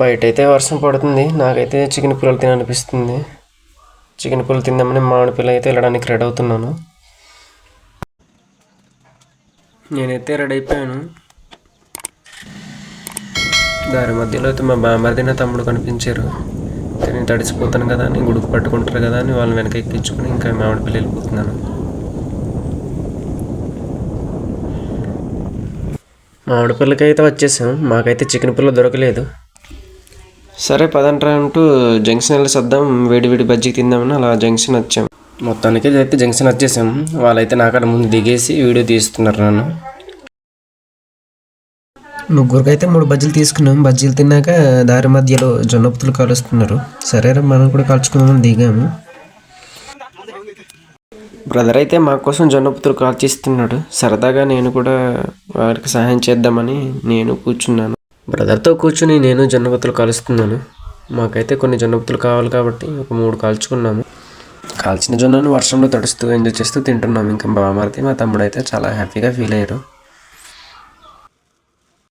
బయట అయితే వర్షం పడుతుంది. నాకైతే చికెన్ పుల్లలు తినాలనిపిస్తుంది. చికెన్ పుల్లలు తిందామని మామిడి పిల్ల అయితే వెళ్ళడానికి రెడీ అవుతున్నాను. నేనైతే రెడీ అయిపోయాను. దారి మధ్యలో అయితే మా బామ్మర్ది తిన్న తమ్ముడు కనిపించారు. నేను తడిసిపోతాను కదా అని గుడుకు పట్టుకుంటారు కదా అని వాళ్ళని వెనక ఎక్కించుకుని ఇంకా మామిడి పిల్ల వెళ్ళిపోతున్నాను. మామిడి పిల్లకైతే వచ్చేసాం. మాకైతే చికెన్ పిల్ల దొరకలేదు. సరే పదంట్రా అంటూ జంక్షన్ వెళ్ళి సర్దాం వేడి వేడి బజ్జీ తిందామని అలా జంక్షన్ వచ్చాం. మొత్తానికి అయితే జంక్షన్ వచ్చేసాం. వాళ్ళైతే నాకడ ముందు దిగేసి వీడియో తీస్తున్నారు నన్ను. ముగ్గురికి అయితే మూడు బజ్జీలు తీసుకున్నాం. బజ్జీలు తిన్నాక దారి మధ్యలో జొన్న పుత్తులు కాలుస్తున్నారు. సరేరా మనం కూడా కాల్చుకుందామని దిగాము. బ్రదర్ అయితే మా కోసం జొన్న పుత్తులు కాల్చిస్తున్నాడు. సరదాగా నేను కూడా వారికి సహాయం చేద్దామని నేను కూర్చున్నాను. బ్రదర్తో కూర్చుని నేను జొన్న పుత్తులు కాలుస్తున్నాను. మాకైతే కొన్ని జొన్న కావాలి కాబట్టి ఒక మూడు కాల్చుకున్నాము. కాల్చిన జొన్నను వర్షంలో తడుస్తూ ఎంజాయ్ చేస్తూ తింటున్నాము. ఇంకా బామారితే మా తమ్ముడు అయితే చాలా హ్యాపీగా ఫీల్ అయ్యారు.